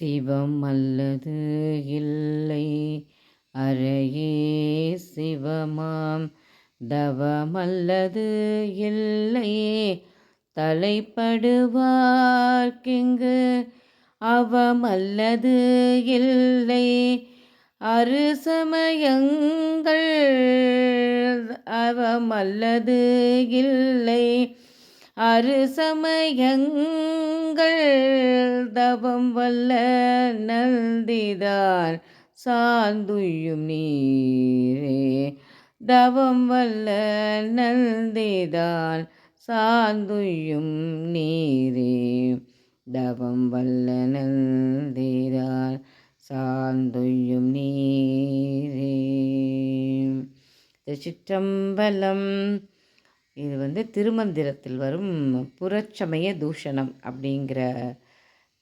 சிவம் அல்லது இல்லை. அறையே சிவமாம். தவமல்லது இல்லையே தலைப்படுவார்க்கிங்கு அவமல்லது இல்லை. அரு சமயங்கள் அவமல்லது இல்லை. அரு சமயங்கள் தவம் வல்ல நந்திதார் சாந்துயும் நீரே. தவம் வல்ல நந்திதார் சாந்துயும் நீரே. தவம் வல்ல நந்திதார் சாந்துயும் நீரே. திருச்சிற்றம்பலம் இது வந்து திருமந்திரத்தில் வரும் புறச்சமய தூஷணம் அப்படிங்கிற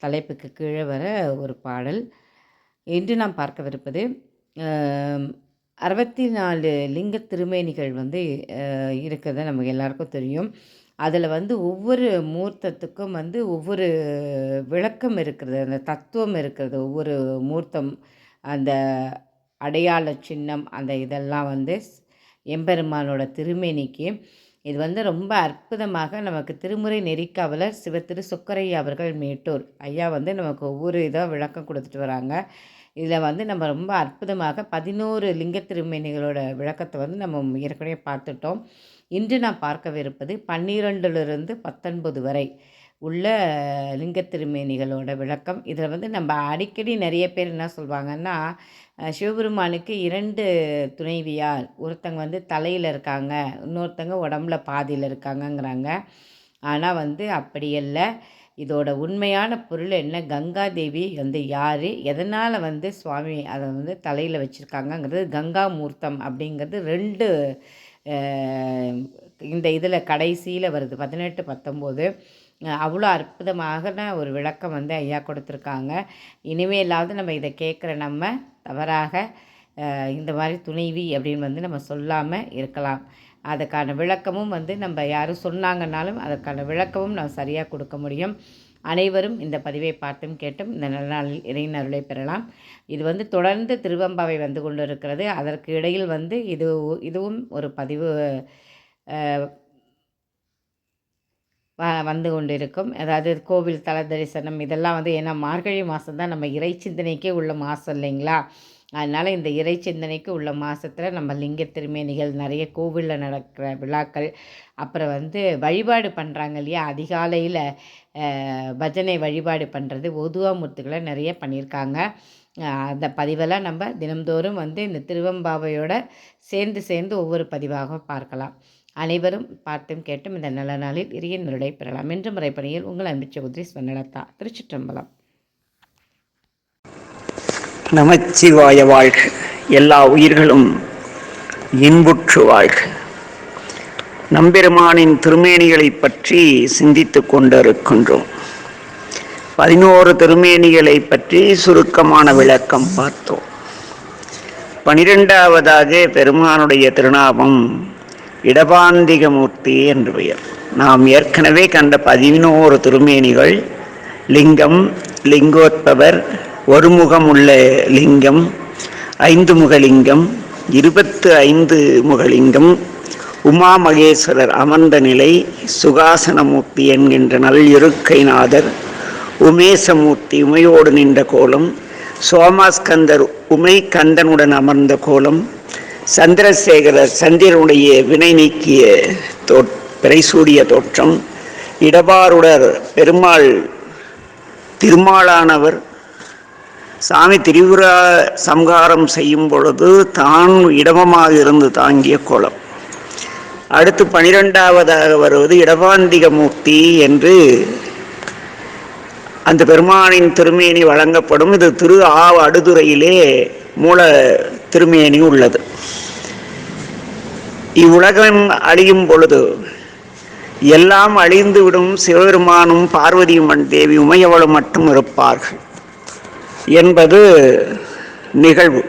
தலைப்புக்கு கீழே வர ஒரு பாடல். இன்று நாம் பார்க்கவிருப்பது அறுபத்தி நாலு லிங்க திருமேனிகள் வந்து இருக்கிறத. நமக்கு எல்லாருக்கும் தெரியும். அதில் வந்து ஒவ்வொரு மூர்த்தத்துக்கும் வந்து ஒவ்வொரு விளக்கம் இருக்கிறது. அந்த தத்துவம் இருக்கிறது. ஒவ்வொரு மூர்த்தம் அந்த அடையாள சின்னம் அந்த இதெல்லாம் வந்து எம்பெருமானோட திருமேனிக்கு. இது வந்து ரொம்ப அற்புதமாக நமக்கு திருமுறை நெறிக்காவலர் சிவ திரு அவர்கள் மேட்டூர். ஐயா வந்து நமக்கு ஒவ்வொரு இதாக விளக்கம் கொடுத்துட்டு வராங்க. இதில் வந்து நம்ம ரொம்ப அற்புதமாக பதினோரு லிங்க திருமேனிகளோட விளக்கத்தை வந்து நம்ம ஏற்கனவே பார்த்துட்டோம். இன்று நான் பார்க்கவிருப்பது பன்னிரெண்டுலேருந்து பத்தொன்பது வரை. உள்ள லிங்கத்திருமேனிகளோட விளக்கம். இதில் வந்து நம்ம அடிக்கடி நிறைய பேர் என்ன சொல்லுவாங்கன்னா சிவபெருமானுக்கு இரண்டு துணைவியார். ஒருத்தங்க வந்து தலையில் இருக்காங்க இன்னொருத்தங்க உடம்புல பாதியில் இருக்காங்கங்கிறாங்க. ஆனால் வந்து அப்படி இல்லை இதோட உண்மையான பொருள் என்ன? கங்கா தேவி வந்து யார்? எதனால் வந்து சுவாமி அதை வந்து தலையில் வச்சுருக்காங்கங்கிறது கங்கா மூர்த்தம் அப்படிங்கிறது ரெண்டு இந்த இதில் கடைசியில் வருது. பதினெட்டு பத்தொம்போது. அவ்வளோ அற்புதமான ஒரு விளக்கம் வந்து ஐயா கொடுத்துருக்காங்க. இனிமேலாவது நம்ம இதை கேட்குற நம்ம தவறாக இந்த மாதிரி துணைவி அப்படின்னு வந்து நம்ம சொல்லாமல் இருக்கலாம். அதுக்கான விளக்கமும் வந்து நம்ம யாரும் சொன்னாங்கன்னாலும் அதற்கான விளக்கமும் நம்ம சரியாக கொடுக்க முடியும். அனைவரும் இந்த பதிவை பார்த்தும் கேட்டும் இந்த நல்ல நாளில் இறையின் அருளை பெறலாம். இது வந்து தொடர்ந்து திருவம்பாவை வந்து கொண்டு இருக்கிறது அதற்கு இடையில் வந்து இது இதுவும் ஒரு பதிவு வந்து கொண்டு இருக்கும் அதாவது கோவில் தல தரிசனம் இதெல்லாம் வந்து ஏன்னா மார்கழி மாதம் தான் நம்ம இறை சிந்தனைக்கே உள்ள மாதம் இல்லைங்களா? அதனால் இந்த இறை சிந்தனைக்கு உள்ள மாதத்தில் நம்ம லிங்க திருமேனிகள் நிறைய கோவிலில் நடக்கிற விழாக்கள் அப்புறம் வந்து வழிபாடு பண்ணுறாங்க இல்லையா? அதிகாலையில் பஜனை வழிபாடு பண்ணுறது ஒதுவாமூர்த்திகளை நிறைய பண்ணியிருக்காங்க. அந்த பதிவெல்லாம் நம்ம தினம்தோறும் வந்து இந்த திருவம்பாவையோட சேர்ந்து சேர்ந்து ஒவ்வொரு பதிவாக பார்க்கலாம். அனைவரும் பார்த்தும் கேட்டும் இந்த நல்ல நாளில் இறைய நிலை பெறலாம். என்று முறைப்பணியில் உங்கள் அன்பு சகோதரி ஸ்வர்ணலதா. திருச்சிற்றம்பலம். நமச்சிவாய வாழ்க. எல்லா உயிர்களும் இன்புற்று வாழ்க. நம்பெருமானின் திருமேனிகளை பற்றி சிந்தித்து கொண்டிருக்கின்றோம். பதினோரு திருமேனிகளை பற்றி சுருக்கமான விளக்கம் பார்த்தோம். பனிரெண்டாவதாக பெருமானுடைய திருநாமம் இடபாந்திகமூர்த்தி என்று பெயர். நாம் ஏற்கனவே கண்ட பதினோரு திருமேனிகள் லிங்கம் லிங்கோத்பவர் ஒருமுகம் உள்ள லிங்கம் ஐந்து முகலிங்கம் இருபத்து ஐந்து முகலிங்கம் உமா மகேஸ்வரர் அமர்ந்த நிலை சுகாசனமூர்த்தி என்கின்ற நல்லிருக்கைநாதர் உமேசமூர்த்தி உமையோடு நின்ற கோலம் சோமாஸ்கந்தர் உமை கந்தனுடன் அமர்ந்த கோலம் சந்திரசேகரர் சந்திரனுடைய வினை நீக்கிய தோ பிறைசூடிய தோற்றம் இடபாருடர் பெருமாள் திருமாலானவர் சாமி திரிபுரா சம்ஹாரம் செய்யும் பொழுது தான் இடமமாக இருந்து தாங்கிய கோலம். அடுத்து பனிரெண்டாவதாக வருவது இடபாந்திக மூர்த்தி என்று அந்த பெருமானின் திருமேனி வழங்கப்படும். இது திரு ஆ அடுதுறையிலே மூல திருமேனி உள்ளது. இவ்வுலகம் அழியும் பொழுது எல்லாம் அழிந்துவிடும் சிவபெருமானும் பார்வதியும் தேவி உமையவளும் மட்டும் இருப்பார்கள் என்பது நிகழ்வு.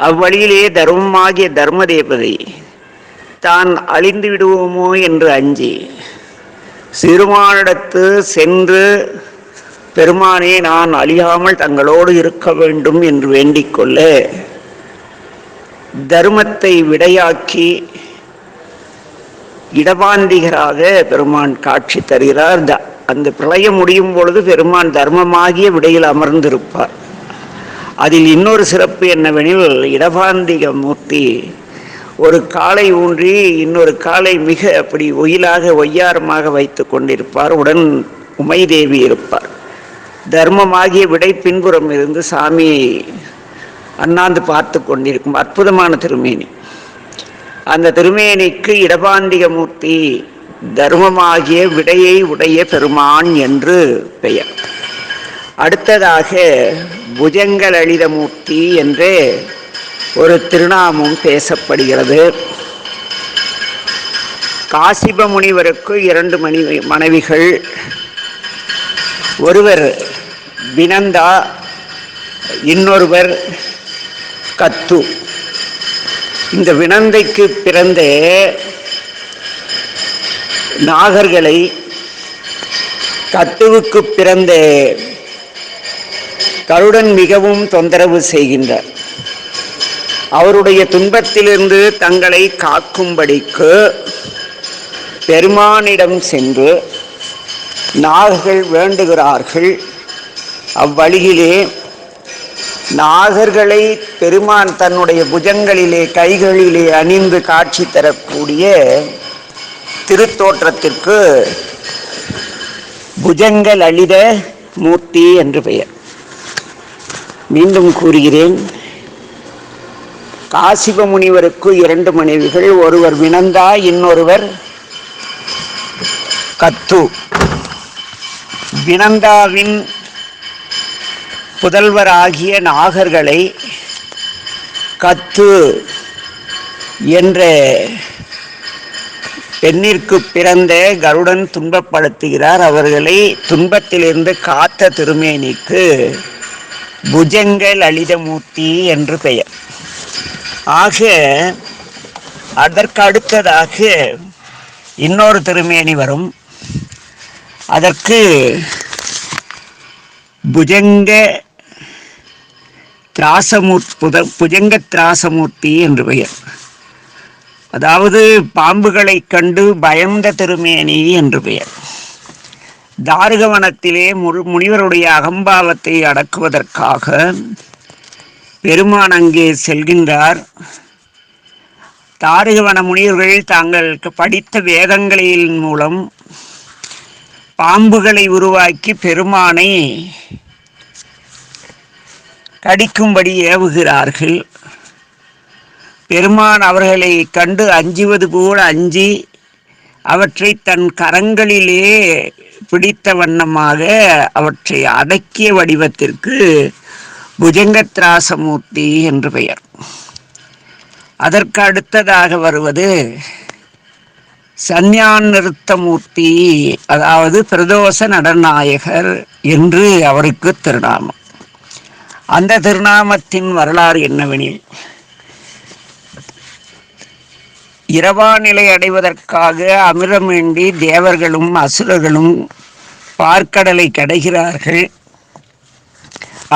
அவ்வழியிலே தர்மமாகிய தர்ம தேவதை தான் அழிந்து விடுவோமோ என்று அஞ்சி சிறுமானிடத்து சென்று பெருமானே நான் அழியாமல் தங்களோடு இருக்க வேண்டும் என்று வேண்டிக் கொள்ள தர்மத்தை விடையாக்கி இடபாந்திகராக பெருமான் காட்சி தருகிறார். த- அந்த பிரளயம் முடியும் பொழுது பெருமான் தர்மமாகிய விடையில் அமர்ந்திருப்பார். அதில் இன்னொரு சிறப்பு என்னவெனில் இடபாந்திக மூர்த்தி ஒரு காலை ஊன்றி இன்னொரு காலை மிக அப்படி ஒயிலாக ஒய்யாரமாக வைத்து கொண்டிருப்பார். உடன் உமைதேவி இருப்பார். தர்மமாகிய விடை பின்புறம் இருந்து சாமியை அண்ணாந்து பார்த்து கொண்டிருக்கும் அற்புதமான திருமேனி. அந்த திருமேனிக்கு இடபாந்திக மூர்த்தி தர்மமாகிய விடையை உடைய பெருமான் என்று பெயர். அடுத்ததாக புஜங்கலளிதமூர்த்தி என்று ஒரு திருநாமம் பேசப்படுகிறது. காசிப முனிவருக்கு இரண்டு மணி மனைவிகள். ஒருவர் வினந்தா இன்னொருவர் கத்து. இந்த வினந்தைக்கு பிறந்த நாகர்களை கத்துவுக்கு பிறந்த கருடன் மிகவும் தொந்தரவு செய்கின்றார். அவருடைய துன்பத்திலிருந்து தங்களை காக்கும்படிக்கு பெருமானிடம் சென்று நாகர்கள் வேண்டுகிறார்கள். அவ்வழியிலே நாகர்களை பெருமான் தன்னுடைய புஜங்களிலே கைகளிலே அணிந்து காட்சி தரக்கூடிய திருத்தோற்றத்திற்கு புஜங்கள் அழித மூர்த்தி என்று பெயர். மீண்டும் கூறுகிறேன் காசிப முனிவருக்கு இரண்டு மனைவிகள் ஒருவர் வினந்தா இன்னொருவர் கத்து. வினந்தாவின் புதல்வராகிய நாகர்களை கத்து என்ற பெண்ணிற்கு பிறந்த கருடன் துன்பப்படுத்துகிறார். அவர்களை துன்பத்திலிருந்து காத்த திருமேனிக்கு புஜங்க லலிதமூர்த்தி என்று பெயர். ஆக அதற்கு அடுத்ததாக இன்னொரு திருமேனி வரும். அதற்கு புஜங்க திராசமூர்த்தி புத புஜங்க திராசமூர்த்தி என்று பெயர். அதாவது பாம்புகளைக் கண்டு பயந்த திருமேனி என்று பெயர். தாருகவனத்திலே முரு முனிவருடைய அகம்பாவத்தை அடக்குவதற்காக பெருமான் அங்கே செல்கின்றார். தாருகவன முனிவர்கள் தாங்கள் படித்த வேதங்களின் மூலம் பாம்புகளை உருவாக்கி பெருமானை கடிக்கும்படி ஏவுகிறார்கள். பெருமான் அவர்களை கண்டு அஞ்சுவது போல் அஞ்சி அவற்றை தன் கரங்களிலே பிடித்த வண்ணமாக அவற்றை அடக்கிய வடிவத்திற்கு புஜங்கத்ராசமூர்த்தி என்று பெயர். அதற்கு அடுத்ததாக வருவது சந்யான் நிறுத்தமூர்த்தி அதாவது பிரதோஷ நடநாயகர் என்று அவருக்கு திருநாமம். அந்த திருநாமத்தின் வரலாறு என்னவெனில் இரவா நிலை அடைவதற்காக அமிர்தம் தேவர்களும் அசுரர்களும் பார்க்கடலை கடைகிறார்கள்.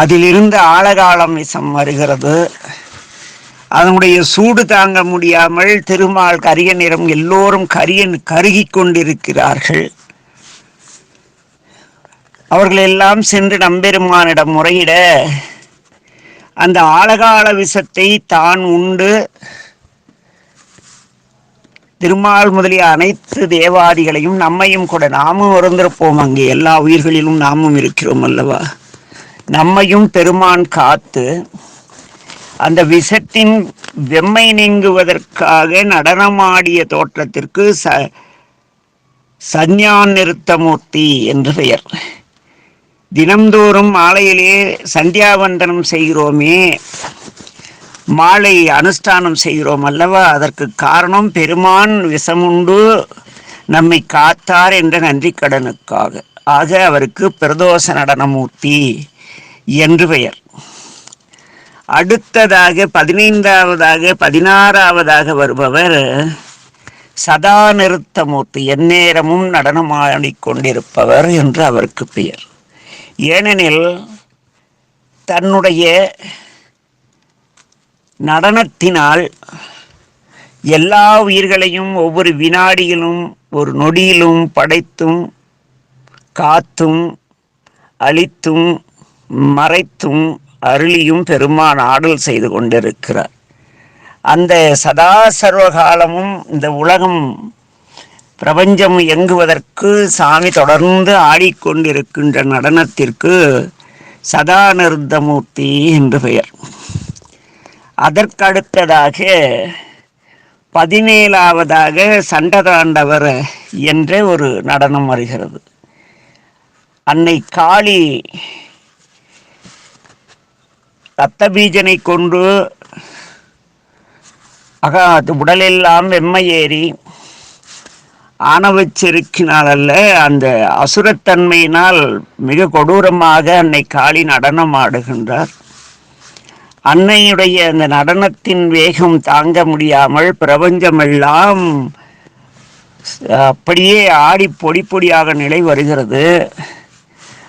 அதிலிருந்து ஆழகாலம் விஷம் வருகிறது. அதனுடைய சூடு தாங்க முடியாமல் திருமால் கரிய நிறம் எல்லோரும் கரிய கருகிக் கொண்டிருக்கிறார்கள். அவர்கள் எல்லாம் சென்று நம்பெருமானிடம் முறையிட அந்த ஆழகால விஷத்தை தான் உண்டு. திருமால் முதலிய அனைத்து தேவாதிகளையும் நம்மையும் கூட நாமும் இருந்திருப்போம் அங்கே எல்லா உயிர்களிலும் நாமும் இருக்கிறோம் அல்லவா? நம்மையும் பெருமான் காத்து அந்த விஷத்தின் வெம்மை நீங்குவதற்காக நடனமாடிய தோற்றத்திற்கு ச சஞ்ஞான் நிறுத்தமூர்த்தி என்று பெயர். தினம்தோறும் மாலையிலே சந்தியாவந்தனம் செய்கிறோமே. மாலை அனுஷ்டானம் செய்கிறோம் அல்லவா? அதற்கு காரணம் பெருமான் விஷமுண்டு நம்மை காத்தார் என்ற நன்றி கடனுக்காக. ஆக அவருக்கு பிரதோஷ நடனமூர்த்தி என்று பெயர். அடுத்ததாக பதினைந்தாவதாக பதினாறாவதாக வருபவர் சதா நிறுத்தமூர்த்தி எந்நேரமும் நடனமாடிக்கொண்டிருப்பவர் என்று அவருக்கு பெயர். ஏனெனில் தன்னுடைய நடனத்தினால் எல்லா உயிர்களையும் ஒவ்வொரு வினாடியிலும் ஒரு நொடியிலும் படைத்தும் காத்தும் அழித்தும் மறைத்தும் அருளியும் பெருமான் ஆடல் செய்து கொண்டிருக்கிறார். அந்த சதா சர்வகாலமும் இந்த உலகம் பிரபஞ்சம் இயங்குவதற்கு சாமி தொடர்ந்து ஆடிக்கொண்டிருக்கின்ற நடனத்திற்கு சதானிருத்தமூர்த்தி என்று பெயர். அதற்கடுத்ததாக பதினேழாவதாக சண்டதாண்டவர் என்ற ஒரு நடனம் வருகிறது. அன்னை காளி ரத்தபீஜனை கொண்டு அகா உடலெல்லாம் வெம்மையேறி ஆணவச்செருக்கினால் அல்ல அந்த அசுரத்தன்மையினால் மிக கொடூரமாக அன்னை காளி நடனம் ஆடுகின்றார் அன்னையுடைய அந்த நடனத்தின் வேகம் தாங்க முடியாமல் பிரபஞ்சமெல்லாம் அப்படியே ஆடி பொடி பொடியாக நிலை வருகிறது.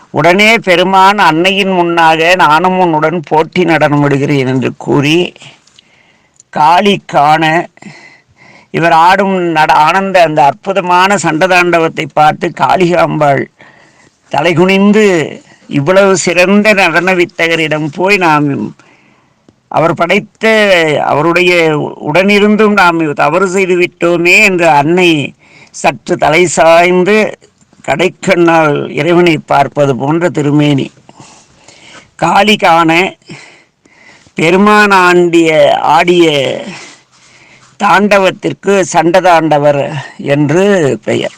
உடனே பெருமான் அன்னையின் முன்னாக நானும் உன்னுடன் போட்டி நடனம் விடுகிறேன் என்று கூறி காளி காண இவர் ஆடும் நட ஆனந்த அந்த அற்புதமான சண்டதாண்டவத்தை பார்த்து காளிகாம்பாள் தலைகுனிந்து இவ்வளவு சிறந்த நடன வித்தகரிடம் போய் நாம் அவர் படைத்த அவருடைய உடனிருந்தும் நாம் தவறு செய்து விட்டோமே என்று அன்னை சற்று தலை சாய்ந்து கடைக்கண்ணால் இறைவனை பார்ப்பது போன்ற திருமேனி. காளி காண பெருமான் ஆண்டிய ஆடிய தாண்டவத்திற்கு சண்டதாண்டவர் என்று பெயர்.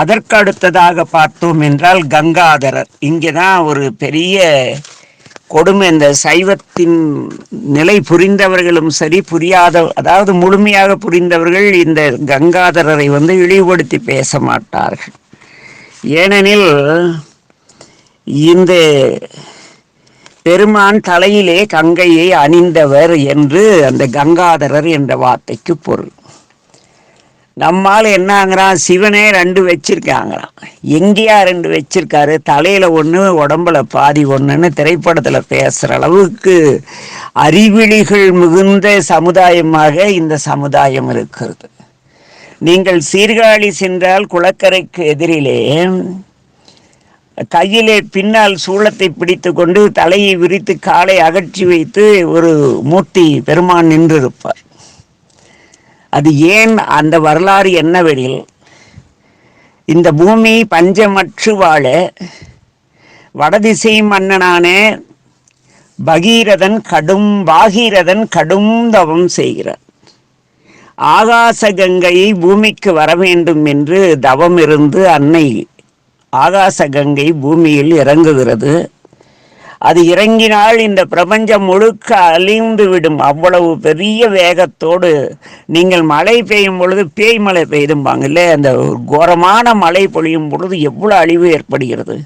அதற்கு அடுத்ததாக பார்த்தோம் என்றால் கங்காதரர். இங்கே தான் ஒரு பெரிய கொடுமை. இந்த சைவத்தின் நிலை புரிந்தவர்களும் சரி புரியாத அதாவது முழுமையாக புரிந்தவர்கள் இந்த கங்காதரரை வந்து இழிவுபடுத்தி பேச மாட்டார்கள். ஏனெனில் இந்த பெருமான் தலையிலே கங்கையை அணிந்தவர் என்று அந்த கங்காதரர் என்ற வார்த்தைக்கு பொருள். நம்மால் என்னங்கிறான்? சிவனே ரெண்டு வச்சிருக்காங்களாம். எங்கேயா ரெண்டு வச்சிருக்காரு? தலையில ஒன்று உடம்புல பாதி ஒன்றுன்னு திரைப்படத்தில் பேசுகிற அளவுக்கு அறிவிழிகள் மிகுந்த சமுதாயமாக இந்த சமுதாயம் இருக்கிறது. நீங்கள் சீர்காழி சென்றால் குளக்கரைக்கு எதிரிலே கையிலே பின்னால் சூளத்தை பிடித்து கொண்டு தலையை விரித்து காலை அகற்றி வைத்து ஒரு மூர்த்தி பெருமான் நின்றிருப்பார். அது ஏன் அந்த வரலாறு என்னவெனில் இந்த பூமி பஞ்சமற்று வாழ வடதிசை மன்னனான பகீரதன் கடும் பாகீரதன் கடும் தவம் செய்கிறார். ஆகாச கங்கையை பூமிக்கு வர வேண்டும் என்று தவம் இருந்து அன்னை ஆகாச கங்கை பூமியில் இறங்குகிறது. அது இறங்கினால் இந்த பிரபஞ்சம் முழுக்க அழிந்து விடும். அவ்வளவு பெரிய வேகத்தோடு நீங்கள் மழை பெய்யும் பொழுது பேய் மழை பெய்தும்பாங்கல்ல அந்த கோரமான மழை பொழியும் பொழுது எவ்வளோ அழிவு ஏற்படுகிறது.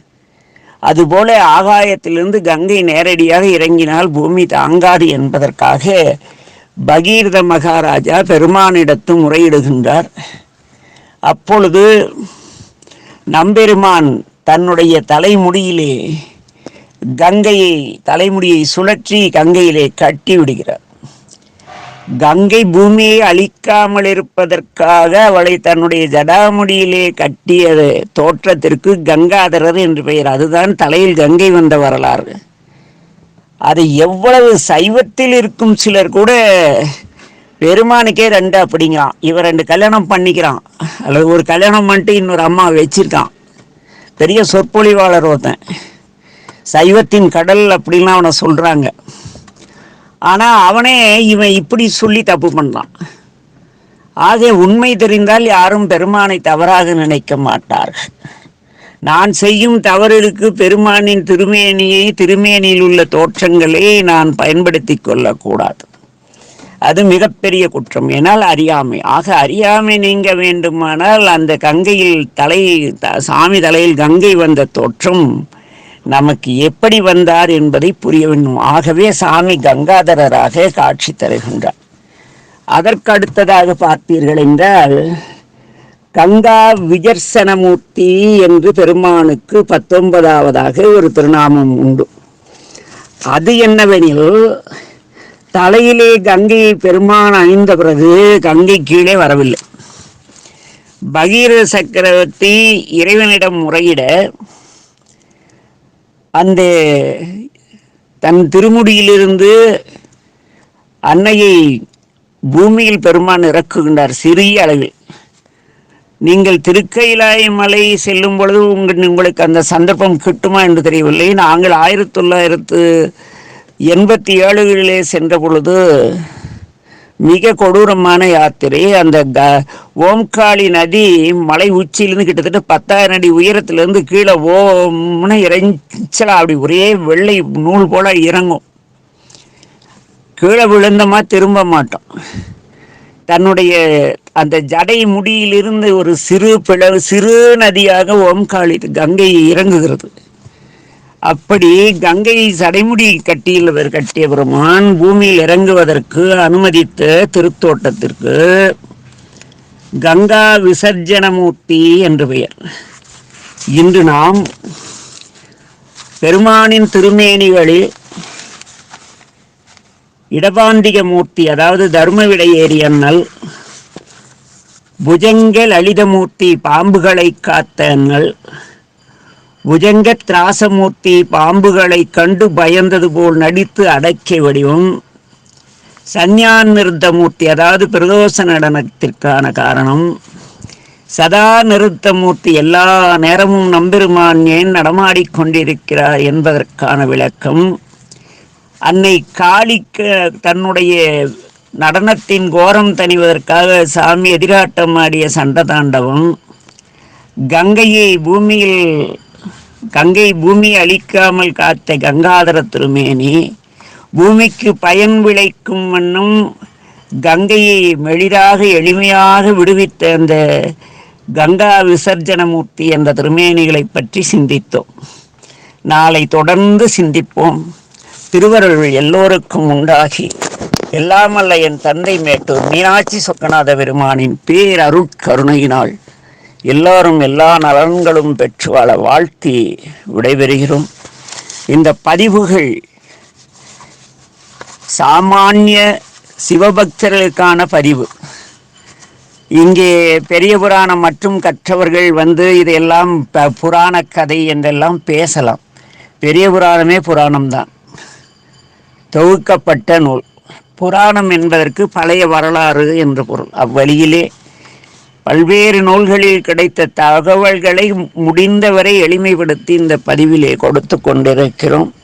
அதுபோல ஆகாயத்திலிருந்து கங்கை நேரடியாக இறங்கினால் பூமி தாங்காது என்பதற்காக பகீரத மகாராஜா பெருமானிடத்து முறையிடுகின்றார். அப்பொழுது நம்பெருமான் தன்னுடைய தலைமுடியிலே கங்கையை தலைமுடியை சுழற்றி கங்கையிலே கட்டி விடுகிறார். கங்கை பூமியை அழிக்காமல் இருப்பதற்காக அவளை தன்னுடைய ஜடாமுடியிலே கட்டிய தோற்றத்திற்கு கங்காதரர் என்று பெயர். அதுதான் தலையில் கங்கை வந்த வரலாறு. அது எவ்வளவு சைவத்தில் இருக்கும் சிலர் கூட பெருமானுக்கே ரெண்டு அப்படிங்கிறான். இவன் ரெண்டு கல்யாணம் பண்ணிக்கிறான். அல்லது ஒரு கல்யாணம் பண்ணிட்டு இன்னொரு அம்மா வச்சிருக்கான். பெரிய சொற்பொழிவாளர் ஒருத்தன். சைவத்தின் கடல் அப்படின்லாம் அவனை சொல்கிறாங்க ஆனால் அவனே இவன் இப்படி சொல்லி தப்பு பண்ணான் ஆக உண்மை தெரிந்தால் யாரும் பெருமானை தவறாக நினைக்க மாட்டார்கள். நான் செய்யும் தவறுக்கு பெருமானின் திருமேனியை திருமேனியில் உள்ள தோற்றங்களை நான் பயன்படுத்தி கொள்ளக்கூடாது. அது மிகப்பெரிய குற்றம். ஏனால் அறியாமை. ஆக அறியாமை நீங்க வேண்டுமானால் அந்த கங்கையில் தலை த- சாமி தலையில் கங்கை வந்த தோற்றம் நமக்கு எப்படி வந்தார் என்பதை புரிய வேண்டும். ஆகவே சாமி கங்காதரராக காட்சி தருகின்றார். அதற்கடுத்ததாக பார்த்தீர்கள் என்றால் கங்கா விஜர்சனமூர்த்தி என்று பெருமானுக்கு பத்தொன்பதாவதாக ஒரு திருநாமம் உண்டு. அது என்னவெனில் தலையிலே கங்கையை பெருமான் அணிந்த பிறகு கங்கை கீழே வரவில்லை. பகீர சக்கரவர்த்தி இறைவனிடம் முறையிட அந்த தன் திருமுடியிலிருந்து அன்னையை பூமியில் பெருமான் இறக்குகின்றார் சிறிய அளவில். நீங்கள் திருக்கைலாய மலை செல்லும் பொழுது உங்கள் உங்களுக்கு அந்த சந்தர்ப்பம் கிட்டுமா என்று தெரியவில்லை. நாங்கள் ஆயிரத்தி தொள்ளாயிரத்து எண்பத்தி ஏழுகளிலே சென்ற பொழுது மிக கொடூரமான யாத்திரை. அந்த க ஓம்காளி நதி மலை உச்சியிலேருந்து கிட்டத்தட்ட பத்தாயிரம் அடி உயரத்துலேருந்து கீழே ஓம்னு இறைஞ்சலா. அப்படி ஒரே வெள்ளை நூல் போல இறங்கும். கீழே விழுந்தமா திரும்ப மாட்டோம். தன்னுடைய அந்த ஜடை முடியிலிருந்து ஒரு சிறு பிளவு சிறு நதியாக ஓம்காளி கங்கை இறங்குகிறது. அப்படி கங்கை சடைமுடி கட்டியில் கட்டிய பெருமான் பூமியில் இறங்குவதற்கு அனுமதித்த திருத்தோட்டத்திற்கு கங்கா விசர்ஜனமூர்த்தி என்று பெயர். இன்று நாம் பெருமானின் திருமேனிகளில் இடபாந்திக மூர்த்தி அதாவது தர்மவிடை விடையேறி அண்ணல் புஜங்க லலிதமூர்த்தி பாம்புகளை காத்த அண்ணல் புஜங்க திராசமூர்த்தி பாம்புகளை கண்டு பயந்தது போல் நடித்து அடக்கிய வடிவம் சன்யான் நிறுத்தமூர்த்தி அதாவது பிரதோஷ நடனத்திற்கான காரணம். சதா நிறுத்தமூர்த்தி எல்லா நேரமும் நம்பெருமான் ஏன் நடமாடிக்கொண்டிருக்கிறார் என்பதற்கான விளக்கம். அன்னை காளிக்க தன்னுடைய நடனத்தின் கோரம் தணிவதற்காக சாமி எதிராட்டம் ஆடிய சண்ட தாண்டவம் கங்கையை பூமியில் கங்கை பூமி அழிக்காமல் காத்த கங்காதர திருமேனி பூமிக்கு பயன் விளைக்கும் வண்ணம் கங்கையை மெளிதாக எளிமையாக விடுவித்த அந்த கங்கா விசர்ஜனமூர்த்தி என்ற திருமேனிகளை பற்றி சிந்தித்தோம். நாளை தொடர்ந்து சிந்திப்போம். திருவருள் எல்லோருக்கும் உண்டாகி. எல்லாமல்ல என் தந்தை மேட்டூர் மீனாட்சி சொக்கநாத பெருமானின் பேர் கருணையினாள் எல்லாரும் எல்லா நலன்களும் பெற்று வாழ வாழ்த்தி விடைபெறுகிறோம். இந்த பதிவுகள் சாமானிய சிவபக்தர்களுக்கான பதிவு. இங்கே பெரிய புராணம் மற்றும் கற்றவர்கள் வந்து இதையெல்லாம் ப- புராண கதை என்றெல்லாம் பேசலாம். பெரிய புராணமே புராணம்தான். தொகுக்கப்பட்ட நூல். புராணம் என்பதற்கு பழைய வரலாறு என்று பொருள். அவ்வழியிலே பல்வேறு நூல்களில் கிடைத்த தகவல்களை முடிந்தவரை எளிமைப்படுத்தி இந்த பதிவிலே கொடுத்து கொண்டிருக்கிறோம்.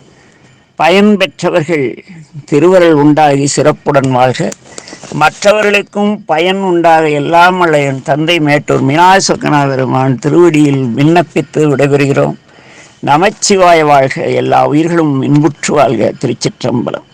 பயன் பெற்றவர்கள் திருவருள் உண்டாகி சிறப்புடன் வாழ்க. மற்றவர்களுக்கும் பயன் உண்டாக எல்லாமல்ல என் தந்தை மேட்டூர் மீனாசுக்கனா பெருமான் திருவடியில் விண்ணப்பித்து விடைபெறுகிறோம். நமச்சிவாய வாழ்க. எல்லா உயிர்களும் இன்புற்று வாழ்க. திருச்சிற்றம்பலம்.